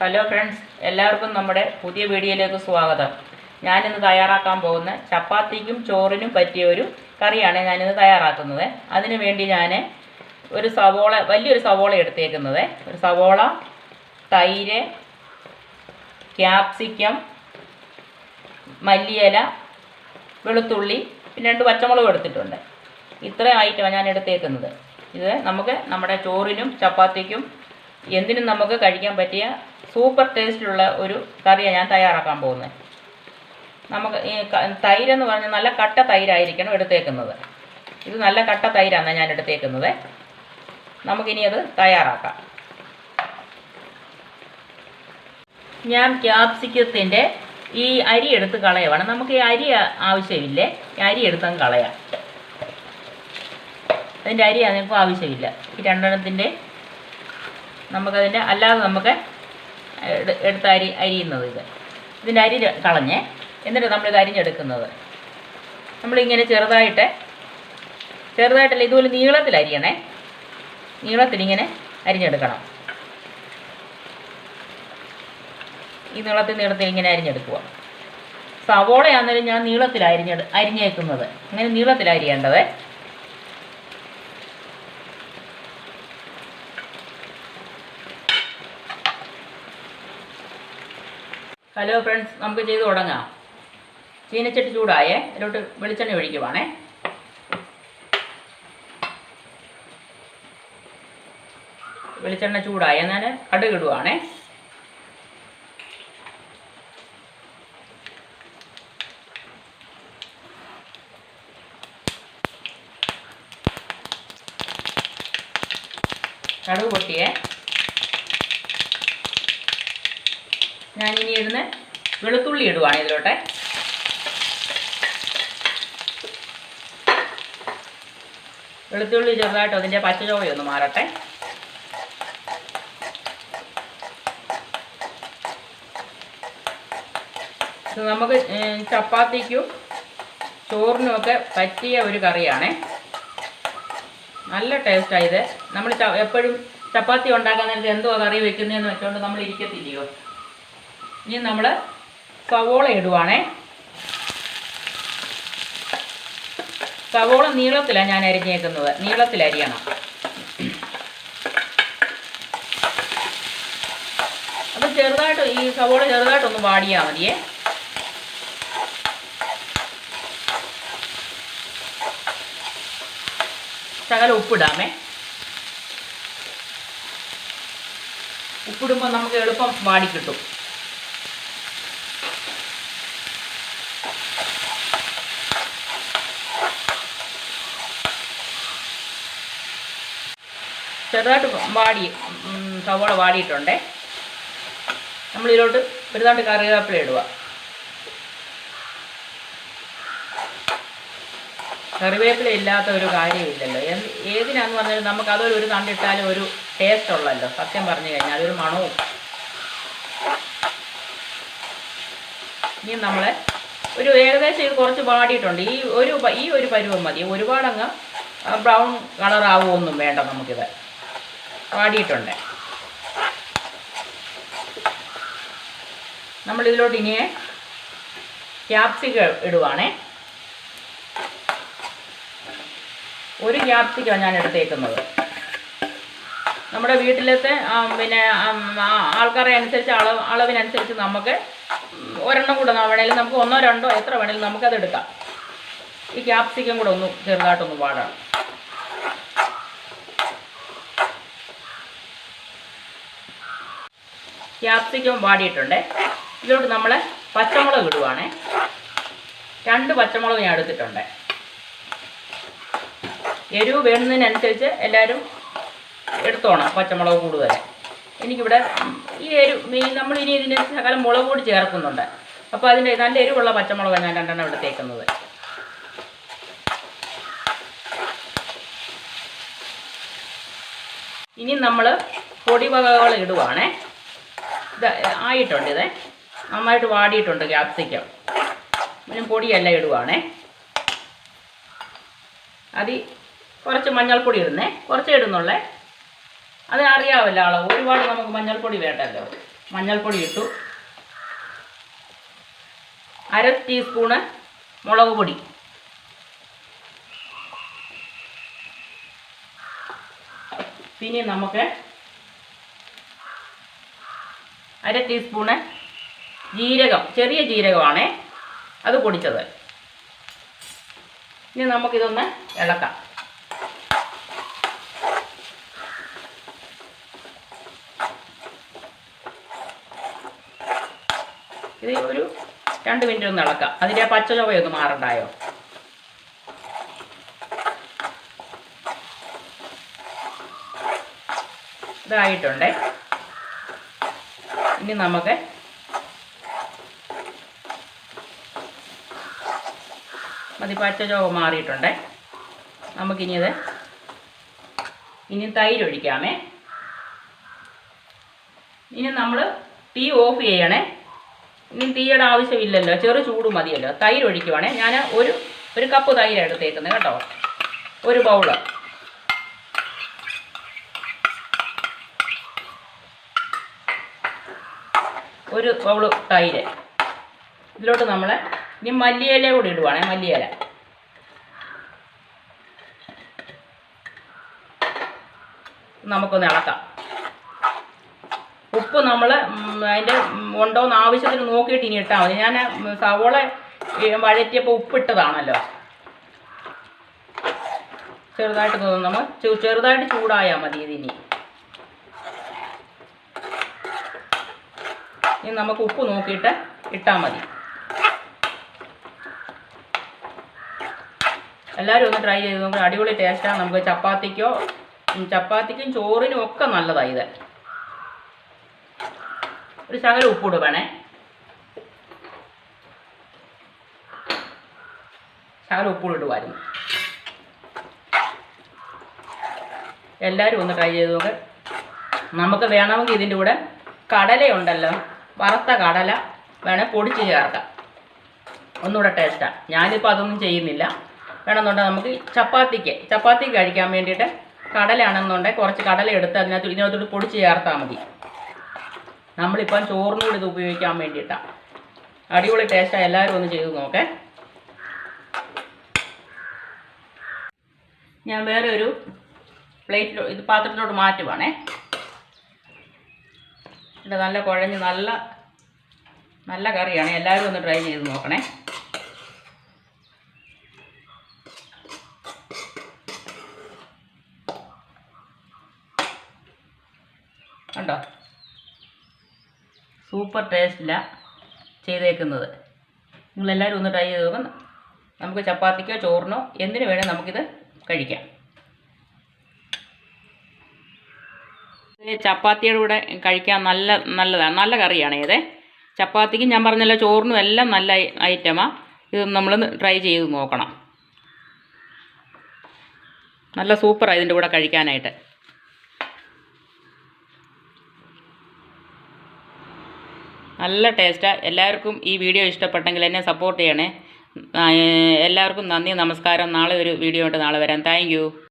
Hello friends എല്ലാവർക്കും നമ്മുടെ പുതിയ വീഡിയോയിലേക്ക് സ്വാഗതം. ഞാനിന്ന് തയ്യാറാക്കാൻ പോകുന്ന ചപ്പാത്തിക്കും ചോറിനും പറ്റിയ ഒരു കറിയാണ് ഞാനിന്ന് തയ്യാറാക്കുന്നത്. അതിനു വേണ്ടി ഞാൻ ഒരു സവോള വലിയൊരു സവോള എടുത്തേക്കുന്നത്. ഒരു സവോള തൈര് ക്യാപ്സിക്കം മല്ലിയില വെളുത്തുള്ളി പിന്നെ രണ്ട് പച്ചമുളകും എടുത്തിട്ടുണ്ട്. ഇത്രയും ഐറ്റമാണ് ഞാൻ എടുത്തേക്കുന്നത്. ഇത് നമുക്ക് നമ്മുടെ ചോറിനും ചപ്പാത്തിക്കും എന്തിനും നമുക്ക് കഴിക്കാൻ പറ്റിയ സൂപ്പർ ടേസ്റ്റിലുള്ള ഒരു കറിയാണ് ഞാൻ തയ്യാറാക്കാൻ പോകുന്നത് നമുക്ക് ഈ തൈരെന്ന് പറഞ്ഞാൽ നല്ല കട്ട തൈരായിരിക്കണം എടുത്തേക്കുന്നത്. ഇത് നല്ല കട്ട തൈരാണ് ഞാൻ എടുത്തേക്കുന്നത്. നമുക്കിനി അത് തയ്യാറാക്കാം. ഞാൻ ക്യാപ്സിക്കത്തിന്റെ ഈ അരി എടുത്ത് കളയുവാണ്. നമുക്ക് ഈ അരി ആവശ്യമില്ലേ? അരി എടുത്തങ്ങ് കളയാം. അതിന്റെ അരി അതിനിപ്പോൾ ആവശ്യമില്ല. ഈ രണ്ടെണ്ണത്തിന്റെ നമുക്കതിന്റെ അല്ലാതെ നമുക്ക് എടുത്ത് അരി അരിയുന്നത് ഇത്. ഇതിന്റെ അരി കളഞ്ഞ് എന്നിട്ട് നമ്മളിത് അരിഞ്ഞെടുക്കുന്നത്. നമ്മളിങ്ങനെ ചെറുതായിട്ട് ചെറുതായിട്ടല്ല ഇതുപോലെ നീളത്തിൽ അരിയണേ. നീളത്തിലിങ്ങനെ അരിഞ്ഞെടുക്കണം. ഈ നീളത്തിൽ നീളത്തിൽ ഇങ്ങനെ അരിഞ്ഞെടുക്കുക. സവോളയാണെങ്കിലും ഞാൻ നീളത്തിൽ അരിഞ്ഞെടു അരിഞ്ഞേക്കുന്നത്. ഇങ്ങനെ നീളത്തിൽ അരിയേണ്ടത് ഹലോ ഫ്രണ്ട്സ് നമുക്ക് ചെയ്ത് തുടങ്ങാം. ചീനച്ചട്ടി ചൂടായേ അതിലോട്ട് വെളിച്ചെണ്ണ ഒഴിക്കുവാണേ. വെളിച്ചെണ്ണ ചൂടായ എന്നാൽ കടുക് ഇടുവാണേ കടുക് പൊട്ടിയേ. ഞാനിനി ഇടുന്ന വെളുത്തുള്ളി ഇടുവാണ് ഇതിലോട്ടെ. വെളുത്തുള്ളി ചെറുതായിട്ട് അതിന്റെ പച്ചചോവയൊന്ന് മാറട്ടെ. നമുക്ക് ചപ്പാത്തിക്കും ചോറിനുമൊക്കെ പറ്റിയ ഒരു കറിയാണേ. നല്ല ടേസ്റ്റാണ് ഇത്. നമ്മൾ എപ്പോഴും ചപ്പാത്തി ഉണ്ടാക്കാൻ നേരത്തെ എന്തോ കറി വെക്കുന്നതെന്ന് വെച്ചുകൊണ്ട് നമ്മൾ ഇരിക്കത്തില്ലയോ? ഇനി നമ്മൾ സവോള ഇടുവാണേ. സവോള നീളത്തിലാണ് ഞാൻ അരിഞ്ഞേക്കുന്നത്. നീളത്തിൽ അരിയണം. അപ്പം ചെറുതായിട്ട് ഈ സവോള ചെറുതായിട്ടൊന്ന് വാടിയാൽ മതിയേ. ശകലം ഉപ്പിടാമേ. ഉപ്പിടുമ്പോൾ നമുക്ക് എളുപ്പം വാടി ചെറുതായിട്ട് വാടി സവോള വാടിയിട്ടുണ്ടേ. നമ്മളിതിലോട്ട് ഒരുതാണ്ട് കറിവേപ്പില ഇടുക. കറിവേപ്പില ഇല്ലാത്ത ഒരു കാര്യമില്ലല്ലോ. ഏതിനാന്ന് പറഞ്ഞാലും നമുക്ക് അതൊരു ഒരു തണ്ടിട്ടാലും ഒരു ടേസ്റ്റ് ഉള്ളല്ലോ. സത്യം പറഞ്ഞു കഴിഞ്ഞാൽ അതൊരു മണവും. ഇനി നമ്മളെ ഒരു ഏകദേശം ഇത് കുറച്ച് വാടിയിട്ടുണ്ട്. ഈ ഒരു ഈ ഒരു പരുവം മതി. ഒരുപാടങ്ങ് ബ്രൗൺ കളർ ആവുമൊന്നും വേണ്ട നമുക്കിത്. വാടിയിട്ടുണ്ട്. നമ്മളിതിലോട്ട് ഇനിയെ ക്യാപ്സിക്കം ഇടുവാണേ. ഒരു ക്യാപ്സിക ഞാൻ എടുത്തേക്കുന്നത്. നമ്മുടെ വീട്ടിലത്തെ പിന്നെ ആൾക്കാരെ അനുസരിച്ച് അളവ് അളവിനനുസരിച്ച് നമുക്ക് ഒരെണ്ണം കൂടെ വേണേലും നമുക്ക് ഒന്നോ രണ്ടോ എത്ര വേണേലും നമുക്കത് എടുക്കാം ഈ ക്യാപ്സിക്കം കൂടെ ഒന്ന് ചെറുതായിട്ടൊന്ന് വാടണം ക്യാപ്സിക്കം വാടിയിട്ടുണ്ട്. ഇതിലോട്ട് നമ്മൾ പച്ചമുളക് ഇടുവാണേ. രണ്ട് പച്ചമുളക് ഞാൻ എടുത്തിട്ടുണ്ട്. എരിവ് വേണ്ടുന്നതിനനുസരിച്ച് എല്ലാവരും എടുത്തോണം പച്ചമുളക് കൂടുതൽ എനിക്കിവിടെ ഈ എരിവ് ഈ നമ്മൾ ഇനി ഇതിന് ശകലം മുളക് കൂടി ചേർക്കുന്നുണ്ട്. അപ്പോൾ അതിന്റെ നല്ല എരിവുള്ള പച്ചമുളകാണ് ഞാൻ രണ്ടെണ്ണം ഇവിടെ തേക്കുന്നത് ഇനി നമ്മൾ പൊടിവകകൾ ഇടുവാണേ. ഇത് ആയിട്ടുണ്ട് ഇത്. നന്നായിട്ട് വാടിയിട്ടുണ്ട് ക്യാപ്സിക്കം. പിന്നെ പൊടിയല്ല ഇടുവാണേ. അതി കുറച്ച് മഞ്ഞൾപ്പൊടി ഇടുന്നേ. കുറച്ചേ ഇടുന്നുള്ളേ. അത് അറിയാമല്ലോ അളവ് ഒരുപാട് നമുക്ക് മഞ്ഞൾപ്പൊടി വേണ്ടല്ലോ. മഞ്ഞൾപ്പൊടി ഇട്ടു. അര ടീസ്പൂണ് മുളക് പൊടി. പിന്നെ നമുക്ക് അര ടീസ്പൂണ് ജീരകം ചെറിയ ജീരകമാണേ അത് പൊടിച്ചത്. ഇനി നമുക്കിതൊന്ന് ഇളക്കാം. ഇത് ഒരു രണ്ട് മിനിറ്റ് ഒന്ന് ഇളക്കാം. അതിന്റെ ആ പച്ച ചുവയൊന്ന് മാറണ്ടായോ? ഇതായിട്ടുണ്ടേ. ഇനി നമുക്ക് മതി പച്ച മാറിയിട്ടുണ്ട് മാറിയിട്ടുണ്ടേ. നമുക്കിനി ഇത് ഇനി തൈര് ഒഴിക്കാമേ. ഇനി നമ്മൾ തീ ഓഫ് ചെയ്യണേ. ഇനി തീയുടെ ആവശ്യമില്ലല്ലോ ചെറു ചൂട് മതിയല്ലോ. തൈര് ഒഴിക്കുവാണേ. ഞാൻ ഒരു ഒരു കപ്പ് തൈര് എടുത്തേക്കുന്നത് കേട്ടോ. ഒരു ബൗൾ. ഒരു ബൗൾ തൈര്. ഇതിലോട്ട് നമ്മൾ ഇനി മല്ലിയില കൂടി ഇടുവാണേ മല്ലിയില. നമുക്കൊന്ന് ഇളക്കാം. ഉപ്പ് നമ്മൾ അതിന്റെ ഉണ്ടോ എന്ന് ആവശ്യത്തിന് നോക്കിയിട്ട് ഇനി ഇട്ടാൽ മതി. ഞാൻ സവോള വഴറ്റിയപ്പോൾ ഉപ്പിട്ടതാണല്ലോ. ചെറുതായിട്ട് തോന്നുന്നു. നമ്മൾ ചെറുതായിട്ട് ചൂടായാൽ മതി ഇതിനി. ഇനി നമുക്ക് ഉപ്പ് നോക്കിയിട്ട് ഇട്ടാൽ മതി. എല്ലാവരും ഒന്ന് ട്രൈ ചെയ്ത് നോക്കുക അടിപൊളി ടേസ്റ്റാണ് നമുക്ക് ചപ്പാത്തിക്കോ ചപ്പാത്തിക്കും ചോറിനും ഒക്കെ നല്ലതാണ് ഇത്. ഒരു ശകലം ഉപ്പിട് വേണേ ശകലം ഉപ്പിടുമായിരുന്നു എല്ലാവരും ഒന്ന് ട്രൈ ചെയ്ത് നോക്ക്. നമുക്ക് വേണമെങ്കിൽ ഇതിന്റെ കൂടെ കടലയുണ്ടല്ലോ. വറുത്ത കടല വേണേൽ പൊടിച്ച് ചേർക്കാം. ഒന്നുകൂടെ ടേസ്റ്റാണ് ഞാനിപ്പോൾ അതൊന്നും ചെയ്യുന്നില്ല. വേണമെന്നുണ്ടെങ്കിൽ നമുക്ക് ചപ്പാത്തിക്ക് ചപ്പാത്തിക്ക് കഴിക്കാൻ വേണ്ടിയിട്ട് കടലയാണെന്നുണ്ടെങ്കിൽ കുറച്ച് കടല എടുത്ത് അതിനകത്ത് ഇതിനകത്തോട്ട് പൊടിച്ച് ചേർത്താൽ മതി. നമ്മളിപ്പം ചോറിനും കൂടി ഇത് ഉപയോഗിക്കാൻ വേണ്ടിയിട്ടാണ് അടിപൊളി ടേസ്റ്റാണ് എല്ലാവരും ഒന്ന് ചെയ്ത് നോക്കേ. ഞാൻ വേറെ ഒരു പ്ലേറ്റിലോ ഇത് പാത്രത്തിലോട്ട് മാറ്റുവാണേ. ഇത് നല്ല കുഴഞ്ഞ് നല്ല നല്ല കറിയാണ്. എല്ലാവരും ഒന്ന് ട്രൈ ചെയ്ത് നോക്കണേ. കണ്ടോ? സൂപ്പർ ടേസ്റ്റിലാണ് ചെയ്തേക്കുന്നത്. നിങ്ങളെല്ലാവരും ഒന്ന് ട്രൈ ചെയ്ത് നോക്കാം. നമുക്ക് ചപ്പാത്തിക്കോ ചോറിനോ എന്തിനു വേണേൽ നമുക്കിത് കഴിക്കാം. ചപ്പാത്തിയുടെ കൂടെ കഴിക്കാൻ നല്ല നല്ലതാണ് നല്ല കറിയാണ് ഇത്. ചപ്പാത്തിക്കും ഞാൻ പറഞ്ഞല്ലോ ചോറിനും എല്ലാം നല്ല ഐറ്റമാണ് ഇത് നമ്മൾ ട്രൈ ചെയ്ത് നോക്കണം. നല്ല സൂപ്പറാണ് ഇതിന്റെ കൂടെ കഴിക്കാനായിട്ട്. നല്ല ടേസ്റ്റാണ് എല്ലാവർക്കും ഈ വീഡിയോ ഇഷ്ടപ്പെട്ടെങ്കിൽ എന്നെ സപ്പോർട്ട് ചെയ്യണേ. എല്ലാവർക്കും നന്ദി നമസ്കാരം. നാളെ ഒരു വീഡിയോ ആയിട്ട് നാളെ വരാം. താങ്ക്